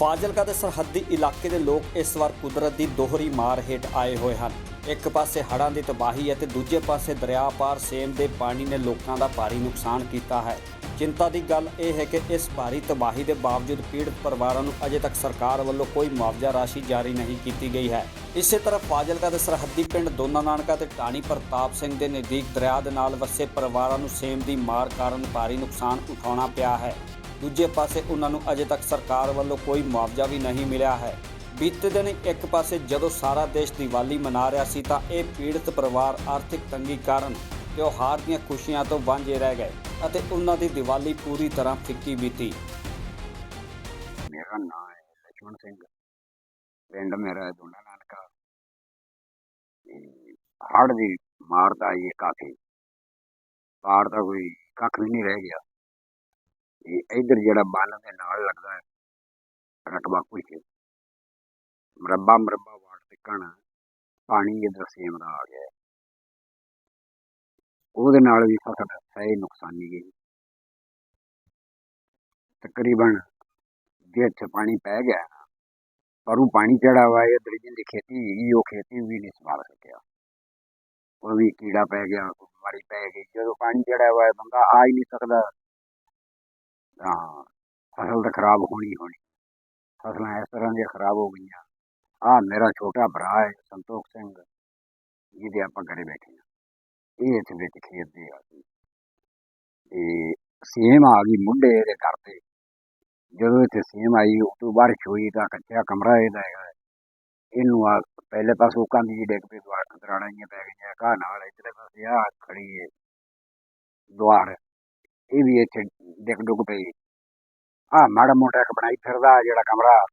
ਫਾਜ਼ਿਲਕਾ ਦੇ ਸਰਹੱਦੀ ਇਲਾਕੇ ਦੇ ਲੋਕ ਇਸ ਵਾਰ ਕੁਦਰਤ ਦੀ ਦੋਹਰੀ ਮਾਰ ਹੇਠ ਆਏ ਹੋਏ ਹਨ। ਇੱਕ ਪਾਸੇ ਹੜ੍ਹਾਂ ਦੀ ਤਬਾਹੀ ਹੈ ਤੇ ਦੂਜੇ ਪਾਸੇ ਦਰਿਆ ਪਾਰ ਸੇਮ ਦੇ ਪਾਣੀ ਨੇ ਲੋਕਾਂ ਦਾ ਭਾਰੀ ਨੁਕਸਾਨ ਕੀਤਾ ਹੈ। ਚਿੰਤਾ ਦੀ ਗੱਲ ਇਹ ਹੈ ਕਿ ਇਸ ਭਾਰੀ ਤਬਾਹੀ ਦੇ ਬਾਵਜੂਦ ਪੀੜਤ ਪਰਿਵਾਰਾਂ ਨੂੰ ਅਜੇ ਤੱਕ ਸਰਕਾਰ ਵੱਲੋਂ ਕੋਈ ਮੁਆਵਜ਼ਾ ਰਾਸ਼ੀ ਜਾਰੀ ਨਹੀਂ ਕੀਤੀ ਗਈ ਹੈ। ਇਸੇ ਤਰ੍ਹਾਂ ਫਾਜ਼ਿਲਕਾ ਦੇ ਸਰਹੱਦੀ ਪਿੰਡ ਦੋਨਾ ਨਾਨਕਾ ਤੇ ਟਾਣੀ ਪ੍ਰਤਾਪ ਸਿੰਘ ਦੇ ਨਜ਼ਦੀਕ ਦਰਿਆ ਦੇ ਨਾਲ ਵਸੇ ਪਰਿਵਾਰਾਂ ਨੂੰ ਸੇਮ ਦੀ ਮਾਰ ਕਾਰਨ ਭਾਰੀ ਨੁਕਸਾਨ ਉਠਾਉਣਾ ਪਿਆ ਹੈ। ਦੂਜੇ ਪਾਸੇ ਉਹਨਾਂ ਨੂੰ ਅਜੇ ਤੱਕ ਸਰਕਾਰ ਵੱਲੋਂ ਕੋਈ ਮੁਆਵਜ਼ਾ ਵੀ ਨਹੀਂ ਮਿਲਿਆ ਹੈ। ਬੀਤੇ ਦਿਨ ਇੱਕ ਪਾਸੇ ਜਦੋਂ ਸਾਰਾ ਦੇਸ਼ ਦੀਵਾਲੀ ਮਨਾ ਰਿਹਾ ਸੀ ਤਾਂ ਇਹ ਪੀੜਤ ਪਰਿਵਾਰ ਆਰਥਿਕ ਤੰਗੀ ਕਾਰਨ ਤਿਉਹਾਰ ਦੀਆਂ ਖੁਸ਼ੀਆਂ ਤੋਂ ਵਾਂਝੇ ਰਹਿ ਗਏ ਅਤੇ ਉਹਨਾਂ ਦੀ ਦੀਵਾਲੀ ਪੂਰੀ ਤਰ੍ਹਾਂ ਫਿੱਕੀ ਬੀਤੀ। ਮੇਰਾ ਨਾਮ ਹੈ ਲਛਮਣ ਸਿੰਘ। ਪਿੰਡ ਮੇਰਾ ਹੈ ਦੁੱਲਾ ਨਾਨਕਾ। ਹੜ ਦੀ ਇਹ ਕਾਫੀ। ਪਾੜ ਦਾ ਕੋਈ ਕੱਖ ਵੀ ਨਹੀਂ ਰਹਿ ਗਿਆ। ਇਹ ਇਧਰ ਜਿਹੜਾ ਬੰਨ ਦੇ ਨਾਲ ਲੱਗਦਾ ਹੈ ਰਕਬਾ ਕੁਝ ਮਰੱਬਾ ਮਰੱਬਾ ਵਾਟ ਤਿੱਕਣ ਪਾਣੀ ਇਧਰ ਸੇਮ ਦਾ ਆ ਗਿਆ ਉਹਦੇ ਨਾਲ ਵੀ ਫਸਲ ਸਹੀ ਨੁਕਸਾਨੀ ਗਈ ਤਕਰੀਬਨ ਜੇ ਇੱਥੇ ਪਾਣੀ ਪੈ ਗਿਆ ਨਾ, ਪਰ ਉਹ ਪਾਣੀ ਚੜਾ ਵਾ ਇਹ ਦਰਿਜਨ ਦੀ ਖੇਤੀ ਹੈਗੀ ਉਹ ਖੇਤੀ ਵੀ ਨਹੀਂ ਸੰਭਾਲ ਸਕਿਆ। ਉਹ ਵੀ ਕੀੜਾ ਪੈ ਗਿਆ ਕੋਈ ਬਿਮਾਰੀ ਪੈ ਗਈ ਜਦੋਂ ਪਾਣੀ ਚੜਿਆ ਵਾ ਬੰਦਾ ਆ ਹੀ ਨਹੀਂ ਸਕਦਾ। ਤਾਂ ਫਸਲ ਤਾਂ ਖਰਾਬ ਹੋਣੀ ਹੋਣੀ। ਫਸਲਾਂ ਇਸ ਤਰ੍ਹਾਂ ਦੀਆਂ ਖਰਾਬ ਹੋ ਗਈਆਂ। ਆ ਮੇਰਾ ਛੋਟਾ ਭਰਾ ਹੈ, ਸੰਤੋਖ ਸਿੰਘ, ਜਿਹਦੇ ਆਪਾਂ ਘਰੇ ਬੈਠੇ ਹਾਂ। ਇਹ ਇੱਥੇ ਵਿੱਚ ਖੇਤ ਦੇ ਆ ਸੀ ਤੇ ਸੇਮ ਆ ਗਈ ਮੁੰਡੇ ਇਹਦੇ ਘਰ ਤੇ। ਜਦੋਂ ਇੱਥੇ ਸੇਮ ਆਈ, ਉਸ ਤੋਂ ਬਾਅਦ ਹੋਈ ਤਾਂ ਕੱਚਾ ਕਮਰਾ ਇਹਦਾ ਹੈਗਾ। ਇਹਨੂੰ ਆ ਪਹਿਲੇ ਪਾਸੋਂ ਕੰਧ ਜੀ ਡਿੱਗ ਪਈ ਦੁਆਰ ਪੈ ਗਈਆਂ। ਘਾਹ ਨਾਲ ਇਧਰਲੇ ਪਾਸੇ ਆ ਖੜੀ ਹੈ ਦੁਆਰ। ਇਹ ਵੀ ਇੱਥੇ ਡਿੱਗ ਡੁੱਗ ਪਈ। ਆ ਮਾੜਾ ਮੋਟਾ ਇੱਕ ਬਣਾਈ ਫਿਰਦਾ ਜਿਹੜਾ ਕਮਰਾ।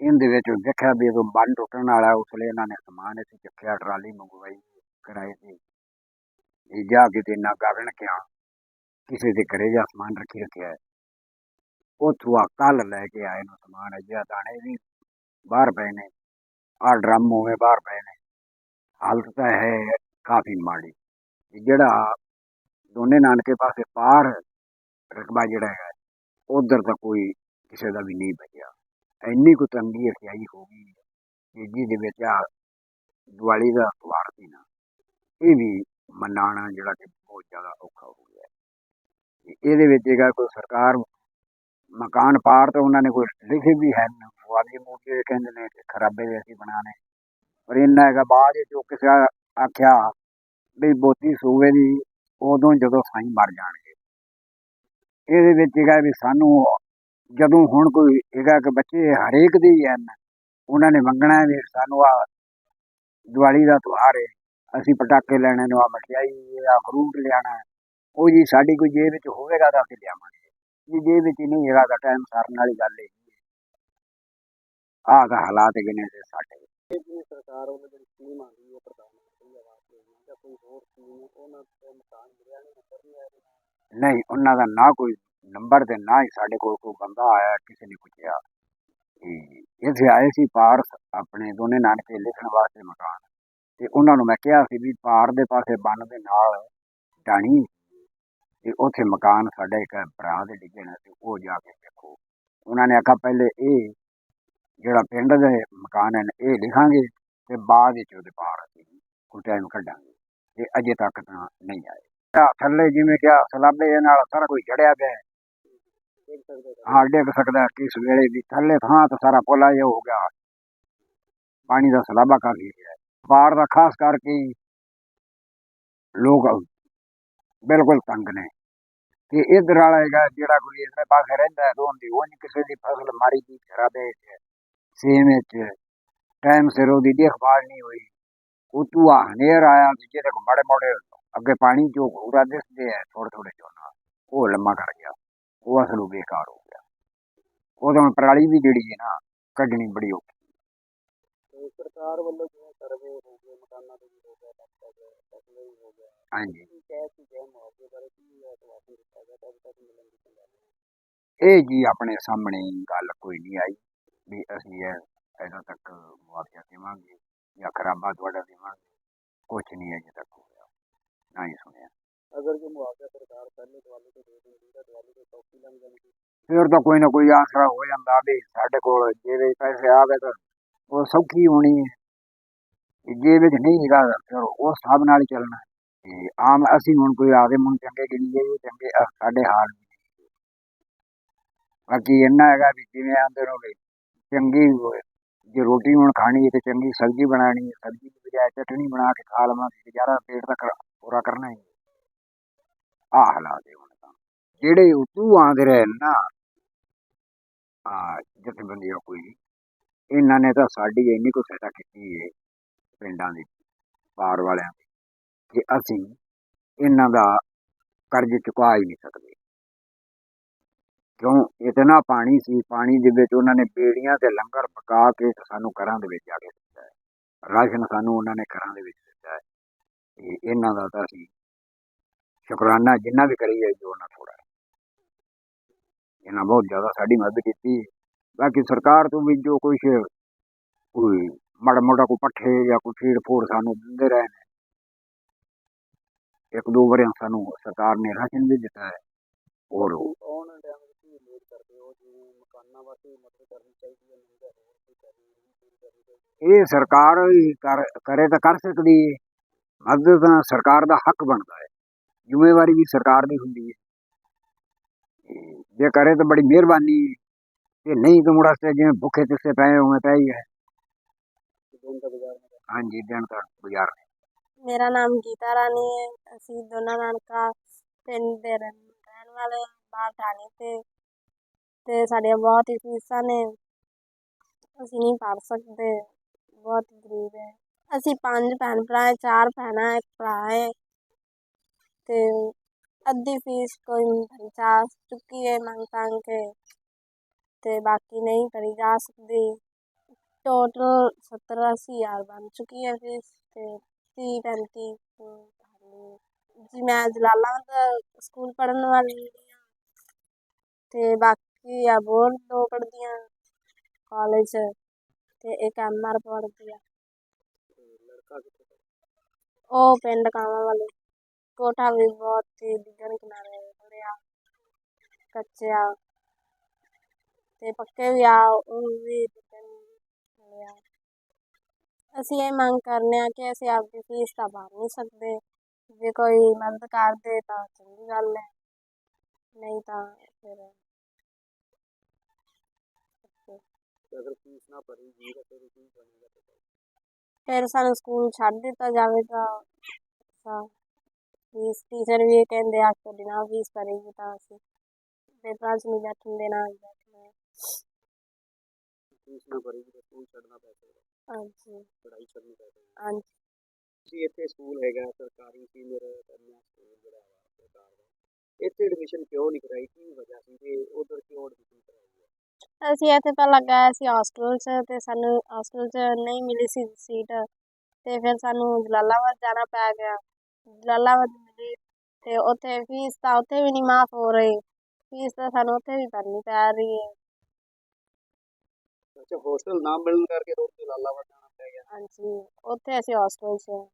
ਇਹਦੇ ਵਿੱਚ ਦੇਖਿਆ ਵੀ ਜਦੋਂ ਬੰਨ ਟੁੱਟਣ ਵਾਲਾ, ਉਸ ਵੇਲੇ ਇਹਨਾਂ ਨੇ ਸਮਾਨ ਅਸੀਂ ਚੱਕਿਆ, ਟਰਾਲੀ ਮੰਗਵਾਈ, ਕਿਰਾਏ ਤੇ। ਇਹ ਜਾ ਕੇ ਤੇ ਨਾ ਗਗਨ ਕਿਆ ਕਿਸੇ ਦੇ ਘਰੇ ਜਾ ਸਮਾਨ ਰੱਖੀ ਰੱਖਿਆ ਹੈ। ਉੱਥੋਂ ਆ ਕੱਲ ਲੈ ਕੇ ਆਏ ਨੂੰ ਸਮਾਨ, ਅਜਿਹਾ ਦਾਣੇ ਵੀ ਬਾਹਰ ਪਏ ਨੇ। ਆ ਡਰਮ ਹੋਵੇ ਬਾਹਰ ਪਏ ਨੇ। ਹਾਲਤ ਤਾਂ ਹੈ ਕਾਫੀ ਮਾੜੀ। ਜਿਹੜਾ ਦੋਨੇ ਨਾਨਕੇ ਪਾਸੇ ਪਾਰ ਰਕਬਾ ਜਿਹੜਾ ਹੈਗਾ, ਉਧਰ ਤਾਂ ਕੋਈ ਕਿਸੇ ਦਾ ਵੀ ਨਹੀਂ ਬਚਿਆ ਇੰਨੀ ਕੁ ਤੰਗੀ ਅਖਿਆਈ ਹੋ ਗਈ ਕਿ ਜਿਹਦੇ ਵਿੱਚ ਆ ਦੀਵਾਲੀ ਦਾ ਤਿਉਹਾਰ ਸੀ ਨਾ, ਇਹ ਵੀ ਮਨਾਉਣਾ ਜਿਹੜਾ ਕਿ ਬਹੁਤ ਜ਼ਿਆਦਾ ਔਖਾ ਹੋ ਗਿਆ। ਇਹਦੇ ਵਿੱਚ ਹੈਗਾ ਕੋਈ ਸਰਕਾਰ ਮਕਾਨ ਪਾਰ ਤਾਂ ਉਹਨਾਂ ਨੇ ਕੋਈ ਲਿਖੇ ਵੀ ਹੈ ਵਾਦੀ ਮੂਕੇ ਕਹਿੰਦੇ ਨੇ ਕਿ ਖਰਾਬੇ ਦੇ ਅਸੀਂ ਬਣਾਣੇ ਪਰ ਇੰਨਾ ਹੈਗਾ ਬਾਅਦ ਵਿੱਚ ਉਹ ਕਿਸੇ ਆਖਿਆ ਵੀ ਬੋਤੀ ਸੂਵੇ ਦੀ, ਉਦੋਂ ਜਦੋਂ ਸਾਈਂ ਮਰ ਜਾਣਗੇ। ਇਹਦੇ ਵਿੱਚ ਹੈਗਾ ਵੀ ਸਾਨੂੰ ਜਦੋਂ ਹੁਣ ਕੋਈ ਹੈਗਾ ਕਿ ਬੱਚੇ ਹਰੇਕ ਦੇ ਹੀ ਹਨ, ਉਹਨਾਂ ਨੇ ਮੰਗਣਾ ਵੀ ਸਾਨੂੰ ਆ ਦੀਵਾਲੀ ਦਾ ਤਿਉਹਾਰ ਹੈ, ਅਸੀਂ ਪਟਾਕੇ ਲੈਣੇ ਨੂੰ ਆ ਮਠਿਆਈ ਆ ਫਰੂਟ ਲਿਆਣਾ ਉਹ ਜੀ ਸਾਡੀ ਕੋਈ ਜੇਬ ਵਿੱਚ ਹੋਵੇਗਾ ਤਾਂ ਅਸੀਂ ਲਿਆਵਾਂਗੇ, ਜੇ ਜੇਬ ਵਿੱਚ ਨਹੀਂ ਹੈਗਾ ਤਾਂ ਟਾਈਮ ਸਾਰਨ ਵਾਲੀ ਗੱਲ ਹੈ। ਆਹ ਤਾਂ ਹਾਲਾਤ ਹੈਗੇ ਨੇ ਸਾਡੇ। ਸਰਕਾਰ ਵੱਲੋਂ ਜਿਹੜੀ ਸਕੀਮ ਆਉਂਦੀ ਹੈ ਪ੍ਰਧਾਨ ਮੰਤਰੀ ਆਵਾਸ ਯੋਜਨਾ ਜਾਂ ਕੋਈ ਹੋਰ ਸਕੀਮ ਉਹਨਾਂ ਤੇ ਮਕਾਨ ਮਿਲਿਆ ਨਹੀਂ ਨੰਬਰ ਨਹੀਂ ਆਇਆ ਨਹੀਂ, ਉਹਨਾਂ ਦਾ ਨਾ ਕੋਈ ਨੰਬਰ ਤੇ ਨਾ ਹੀ ਸਾਡੇ ਕੋਲ ਕੋਈ ਬੰਦਾ ਆਇਆ, ਕਿਸੇ ਨੇ ਪੁੱਛਿਆ। ਤੇ ਇੱਥੇ ਆਏ ਸੀ ਪਾਰਸ ਆਪਣੇ ਦੋਨੇ ਨਾਨਕੇ ਲਿਖਣ ਵਾਸਤੇ ਮਕਾਨ। ਤੇ ਉਹਨਾਂ ਨੂੰ ਮੈਂ ਕਿਹਾ ਸੀ ਵੀ ਪਾਰ ਦੇ ਪਾਸੇ ਬੰਨ ਦੇ ਨਾਲ ਢਾਣੀ ਤੇ ਉੱਥੇ ਮਕਾਨ ਸਾਡੇ ਇੱਕ ਭਰਾ ਦੇ ਡਿੱਗੇ ਨੇ, ਤੇ ਉਹ ਜਾ ਕੇ ਦੇਖੋ। ਉਹਨਾਂ ਨੇ ਆਖਿਆ, ਪਹਿਲੇ ਇਹ ਜਿਹੜਾ ਪਿੰਡ ਦੇ ਮਕਾਨ ਹਨ ਇਹ ਲਿਖਾਂਗੇ ਤੇ ਬਾਅਦ ਵਿੱਚ ਉਹਦੇ ਪਾਰ ਅਸੀਂ ਕੋਈ ਟਾਈਮ ਕੱਢਾਂਗੇ। ਤੇ ਅਜੇ ਤੱਕ ਤਾਂ ਨਹੀਂ ਆਏ। ਆਹ ਥੱਲੇ ਜਿਵੇਂ ਕਿ ਆਹ ਸਲਾਬੇ ਦੇ ਨਾਲ ਸਾਰਾ ਕੁਝ ਜੜਿਆ ਪਿਆ ਹੈ। ਦੇਖ ਹਾਂ, ਡਿੱਗ ਸਕਦਾ ਕਿਸ ਵੇਲੇ ਵੀ। ਥੱਲੇ ਥਾਂ ਤਾਂ ਸਾਰਾ ਪੋਲਾ ਜਿਹਾ ਹੋ ਗਿਆ। ਪਾਣੀ ਦਾ ਸਲਾਬਾ ਕਾਫੀ ਹੈ। ਪਾਰ ਦਾ ਖਾਸ ਕਰਕੇ ਲੋਕ ਬਿਲਕੁਲ ਤੰਗ ਨੇ। ਤੇ ਇਧਰ ਵਾਲਾ ਹੈਗਾ ਜਿਹੜਾ ਕੋਈ ਇਧਰ ਪਾਸੇ ਰਹਿੰਦਾ ਹੈ ਦੀ, ਉਹ ਕਿਸੇ ਦੀ ਫਸਲ ਮਾਰੀ ਦੀ ਖਰਾਬੇ ਚ ਸੇਮ ਵਿੱਚ ਟਾਈਮ ਸਿਰ ਉਹਦੀ ਦੇਖਭਾਲ ਨਹੀਂ ਹੋਈ। ਉਤੋਂ ਆ, ਹਨੇਰ ਆਇਆ ਤੇ ਜਿਹੜੇ ਮਾੜੇ ਮੋੜੇ ਅੱਗੇ ਪਾਣੀ ਜੋ ਘੂਰਾ ਦਿਸਦੇ ਹੈ ਥੋੜੇ ਥੋੜੇ ਝੋਨਾ ਉਹ ਲੰਮਾ ਕਰ ਗਿਆ ਉਹ ਅਸਲੋਂ ਬੇਕਾਰ ਹੋ ਗਿਆ ਉਦੋਂ ਹੁਣ ਪਰਾਲੀ ਵੀ ਜਿਹੜੀ ਹੈ ਨਾ ਕੱਢਣੀ ਬੜੀ ਔਖੀ ਤੇ ਸਰਕਾਰ ਵੱਲੋਂ ਜਿਵੇਂ ਸਰਵੇ ਹੋ ਗਏ ਮਕਾਨਾਂ ਦੇ ਵੀ ਹੋ ਗਿਆ ਡਾਕਟਰ ਫਸਲੇ ਵੀ ਹੋ ਗਿਆ ਹਾਂਜੀ ਕੀ ਕਹਿ ਸੀ ਗਏ ਮੁਆਵਜ਼ੇ ਬਾਰੇ ਕੀ ਹੈ ਤੁਹਾਨੂੰ ਦਿੱਤਾ ਗਿਆ ਤਾਂ ਅਜੇ ਤੱਕ ਮਿਲਣ ਦੀ ਸੰਭਾਵਨਾ ਇਹ ਜੀ ਆਪਣੇ ਸਾਹਮਣੇ ਗੱਲ ਕੋਈ ਨਹੀਂ ਆਈ ਵੀ ਅਸੀਂ ਇਹ ਅਜੇ ਤੱਕ ਮੁਆਵਜ਼ਾ ਦੇਵਾਂਗੇ ਜਾਂ ਖਰਾਬਾ ਤੁਹਾਡਾ ਦੇਵਾਂਗੇ ਕੁਛ ਨਹੀਂ ਅਜੇ ਤੱਕ ਹੋਇਆ ਨਾ ਹੀ ਸੁਣਿਆ। ਅਗਰ ਜੋ ਮੁਆਵਜ਼ਾ ਸਰਕਾਰ ਪਹਿਲੇ ਦਿਵਾਲੀ ਤੋਂ ਦੇ ਦਿੰਦੀ ਤਾਂ ਦਿਵਾਲੀ ਤੋਂ ਸੌਖੀ ਲੰਘ ਜਾਂਦੀ ਫਿਰ ਤਾਂ ਕੋਈ ਨਾ ਕੋਈ ਆਸਰਾ ਹੋ ਜਾਂਦਾ ਵੀ ਸਾਡੇ ਕੋਲ ਜੇ ਵਿੱਚ ਪੈਸੇ ਆਵੇ ਤਾਂ ਉਹ ਸੌਖੀ ਹੋਣੀ ਹੈ। ਜੇ ਵਿੱਚ ਨਹੀਂ ਹੈਗਾ ਫਿਰ ਉਸ ਹਿਸਾਬ ਨਾਲ ਚੱਲਣਾ। ਤੇ ਆਮ ਅਸੀਂ ਹੁਣ ਕੋਈ ਆਦੇ ਮੁੰਨ ਚੰਗੇ ਗਿਣੀਏ ਜੀ ਚੰਗੇ ਸਾਡੇ ਹਾਲ ਵੀ ਨਹੀਂ। ਬਾਕੀ ਇੰਨਾ ਹੈਗਾ ਵੀ ਜਿਵੇਂ ਆਂਦੇ ਰਹੋਗੇ ਚੰਗੀ ਜੇ ਰੋਟੀ ਹੁਣ ਖਾਣੀ ਹੈ ਤੇ ਚੰਗੀ ਸਬਜ਼ੀ ਬਣਾਣੀ ਹੈ ਸਬਜ਼ੀ ਦੀ ਬਜਾਏ ਚਟਣੀ ਬਣਾ ਕੇ ਖਾ ਲਵਾਂਗੇ ਗੁਜ਼ਾਰਾ ਪੇਟ ਦਾ ਪੂਰਾ ਕਰਨਾ ਹੀ। ਆ ਹਾਲਾਤ ਹੈ ਹੁਣ ਤਾਂ। ਜਿਹੜੇ ਉਤੋਂ ਆਂਦੇ ਰਹੇ ਨਾ ਆ ਜਥੇਬੰਦੀਆਂ ਕੋਈ ਇਹਨਾਂ ਨੇ ਤਾਂ ਸਾਡੀ ਇੰਨੀ ਕੁ ਸਹਾਇਤਾ ਕੀਤੀ ਹੈ ਪਿੰਡਾਂ ਦੀ ਪਾਰ ਵਾਲਿਆਂ ਦੀ, ਕਿ ਅਸੀਂ ਇਹਨਾਂ ਦਾ ਕਰਜ਼ ਚੁਕਾ ਹੀ ਨਹੀਂ ਸਕਦੇ। ਕਿਉਂ? ਇਤਨਾ ਪਾਣੀ ਸੀ, ਪਾਣੀ ਦੇ ਵਿੱਚ ਉਹਨਾਂ ਨੇ ਬੇੜੀਆਂ ਤੇ ਲੰਗਰ ਪਕਾ ਕੇ ਸਾਨੂੰ ਘਰਾਂ ਦੇ ਵਿੱਚ ਆ ਕੇ ਦਿੱਤਾ ਹੈ। ਰਾਸ਼ਨ ਸਾਨੂੰ ਉਹਨਾਂ ਨੇ ਘਰਾਂ ਦੇ ਵਿੱਚ ਦਿੱਤਾ ਹੈ। ਤੇ ਇਹਨਾਂ ਦਾ ਤਾਂ ਅਸੀਂ ਸ਼ੁਕਰਾਨਾ ਜਿੰਨਾ ਵੀ ਕਰੀਏ ਜੋ ਨਾ ਥੋੜਾ ਇਹਨਾਂ ਬਹੁਤ ਜ਼ਿਆਦਾ ਸਾਡੀ ਮਦਦ ਕੀਤੀ। ਬਾਕੀ ਸਰਕਾਰ ਤੋਂ ਵੀ ਜੋ ਕੁਛ ਕੋਈ ਮਾੜਾ ਮੋਟਾ ਕੋਈ ਪੱਠੇ ਜਾਂ ਕੋਈ ਫੀਡ ਫੂਡ ਸਾਨੂੰ ਦਿੰਦੇ ਰਹੇ ਨੇ ਇੱਕ ਦੋ ਵਾਰ ਸਾਨੂੰ ਸਰਕਾਰ ਨੇ ਰਾਸ਼ਨ ਵੀ ਦਿੱਤਾ ਹੈ। ਔਰ ਵਾਲੇ ਟਾਈਮ ਵਿੱਚ ਕੀ ਉਮੀਦ ਕਰਦੇ ਹੋ? ਜਿਵੇਂ ਮਕਾਨਾਂ ਵਾਸਤੇ ਵੀ ਮਦਦ ਕਰਨੀ ਚਾਹੀਦੀ ਹੈ ਨਹੀਂ ਤਾਂ ਇਹ ਸਰਕਾਰ ਕਰੇ ਤਾਂ ਕਰ ਸਕਦੀ ਹੈ। ਮਦਦ ਤਾਂ ਸਰਕਾਰ ਦਾ ਹੱਕ ਬਣਦਾ ਹੈ। ਜ਼ਿੰਮੇਵਾਰੀ ਵੀ ਸਰਕਾਰ ਦੀ ਹੁੰਦੀ ਹੈ। ਤੇ ਜੇ ਕਰੇ ਤਾਂ ਬੜੀ ਮਿਹਰਬਾਨੀ ਹੈ। ਤੇ ਨਹੀਂ ਤਾਂ ਮੁੜਾ ਸੇ ਜਿਵੇਂ ਭੁੱਖੇ ਤਿੱਸੇ ਪਏ ਹੋਏ ਪਏ ਹੀ ਹੈ। ਕਿ ਦਿਨ ਦਾ ਗੁਜ਼ਾਰਾ ਨਹੀਂ ਹਾਂਜੀ ਦਿਨ ਤਾਂ ਗੁਜ਼ਾਰ। ਮੇਰਾ ਨਾਮ ਗੀਤਾ ਰਾਣੀ ਹੈ। ਅਸੀਂ ਦੋਨਾਂ ਨਾਨਕਾ ਪਿੰਡ ਦੇ ਰਹਿਣ ਰਹਿਣ ਵਾਲੇ ਹਾਂ, ਬਾਹਰ ਢਾਣੀ ਤੇ। ਤੇ ਸਾਡੀਆਂ ਬਹੁਤ ਹੀ ਫੀਸਾਂ ਨੇ। ਅਸੀਂ ਨਹੀਂ ਪੜ੍ਹ ਸਕਦੇ। ਬਹੁਤ ਗਰੀਬ ਹੈ। ਅਸੀਂ ਪੰਜ ਭੈਣ ਭਰਾ ਹੈ, ਚਾਰ ਭੈਣਾਂ ਇੱਕ ਭਰਾ ਹੈ। ਤੇ ਅੱਧੀ ਫੀਸ ਕੋਈ ਜਾ ਚੁੱਕੀ ਹੈ ਮੰਗ ਤੰਗ ਕੇ। ਤੇ ਬਾਕੀ ਨਹੀਂ ਭਰੀ ਜਾ ਸਕਦੀ। ਟੋਟਲ ਸੱਤਰ ਅੱਸੀ ਹਜ਼ਾਰ ਬਣ ਚੁੱਕੀ ਹੈ ਫੀਸ ਤੇ ਤੀਹ ਪੈਂਤੀ ਜੀ ਮੈਂ ਜਲਾਲਾਬਾਦ ਸਕੂਲ ਪੜ੍ਹਨ ਵਾਲੀ ਹਾਂ। ਤੇ ਬਾਕੀ ਆ ਬੋਰ ਦੋ ਪੜ੍ਹਦੀਆਂ। ਕਾਲਜ ਤੇ ਇੱਕ ਐਮ ਆਰ ਪੜ੍ਹਦੀ ਆ। ਲੜਕਾ ਕਿੱਥੇ ਪੜ੍ਹਦਾ? ਉਹ ਪਿੰਡ ਕਾਵਾਂ ਵਾਲੇ। ਕੋਠਾ ਵੀ ਬਹੁਤ ਹੀ ਡਿੱਗਣ ਕਿਨਾਰੇ ਥੋੜ੍ਹਾ ਕੱਚਾ ਤੇ ਪੱਕੇ ਵੀ ਆ, ਉਹ ਵੀ ਡਿੱਗਣ ਵਾਲੇ ਅਸੀਂ ਇਹ ਮੰਗ ਕਰਨੇ ਆ ਕਿ ਅਸੀਂ ਆਪਦੀ ਫੀਸ ਤਾਂ ਭਰ ਨਹੀਂ ਸਕਦੇ। ਜੇ ਕੋਈ ਮਦਦ ਕਰ ਦੇ ਤਾਂ ਚੰਗੀ ਗੱਲ ਹੈ। ਨਹੀਂ ਤਾਂ ਫਿਰ ਤੇ ਅਗਰ ਫੀਸ ਨਾ ਭਰੀ ਗਈ ਤਾਂ ਫਿਰ ਕੀ ਬਣੇਗਾ? ਤੇ ਫਿਰ ਸਾਨੂੰ ਸਕੂਲ ਛੱਡ ਦਿੱਤਾ ਜਾਵੇਗਾ ਤਾਂ ਫੀਸ ਟੀਚਰ ਵੀ ਕਹਿੰਦੇ ਆ ਤੁਹਾਡੀ ਨਾ ਫੀਸ ਭਰੇਗੀ ਤਾਂ ਅਸੀਂ ਪੇਪਰਾਂ 'ਚ ਨਹੀਂ ਬੈਠਣ ਦੇਣਾ ਬੈਠਣਾ। ਫੀਸ ਨਾ ਭਰੀ ਤਾਂ ਸਕੂਲ ਛੱਡਣਾ ਪੈ ਸਕਦਾ। ਹਾਂਜੀ। ਪੜ੍ਹਾਈ ਛੱਡਣੀ ਪੈ ਸਕਦੀ। ਹਾਂਜੀ। ਤੁਸੀਂ ਇੱਥੇ ਸਕੂਲ ਹੈਗਾ ਸਰਕਾਰੀ ਸੀਨੀਅਰ ਕੰਨਿਆ ਸਕੂਲ ਜਿਹੜਾ ਵਾ ਸਰਕਾਰ ਦਾ। ਇੱਥੇ ਐਡਮਿਸ਼ਨ ਕਿਉਂ ਨਹੀਂ ਕਰਾਈ? ਕੀ ਵਜ੍ਹਾ ਸੀ? ਤੇ ਉਧਰ ਕਿਉਂ ਐਡਮਿਸ਼ਨ ਕਰਾਈ? ਹੈ ਅਸੀਂ ਇੱਥੇ ਪਹਿਲਾਂ ਗਏ ਸੀ ਹੋਸਟਲ 'ਚ ਤੇ ਸਾਨੂੰ ਹੋਸਟਲ 'ਚ ਨਹੀਂ ਮਿਲੀ ਸੀ ਸੀਟ ਤੇ ਫਿਰ ਸਾਨੂੰ ਜਲਾਲਾਬਾਦ ਜਾਣਾ ਪੈ ਗਿਆ। ਜਲਾਲਾਬਾਦ ਮਿਲੀ ਤੇ ਉੱਥੇ ਫੀਸ ਤਾਂ ਉੱਥੇ ਵੀ ਨਹੀਂ ਮਾਫ ਹੋ ਰਹੀ। ਫੀਸ ਤਾਂ ਸਾਨੂੰ ਉੱਥੇ ਵੀ ਭਰਨੀ ਪੈ ਰਹੀ ਹੈ। ਅੱਛਾ ਹੋਸਟਲ ਨਾ ਮਿਲਣ ਕਰਕੇ ਰੋਡ ਤੇ ਲਾਲਾਵਾਦ ਜਾਣਾ ਪੈ ਗਿਆ। ਹਾਂਜੀ ਉੱਥੇ ਅਸੀਂ ਹੋਸਟਲ 'ਚ।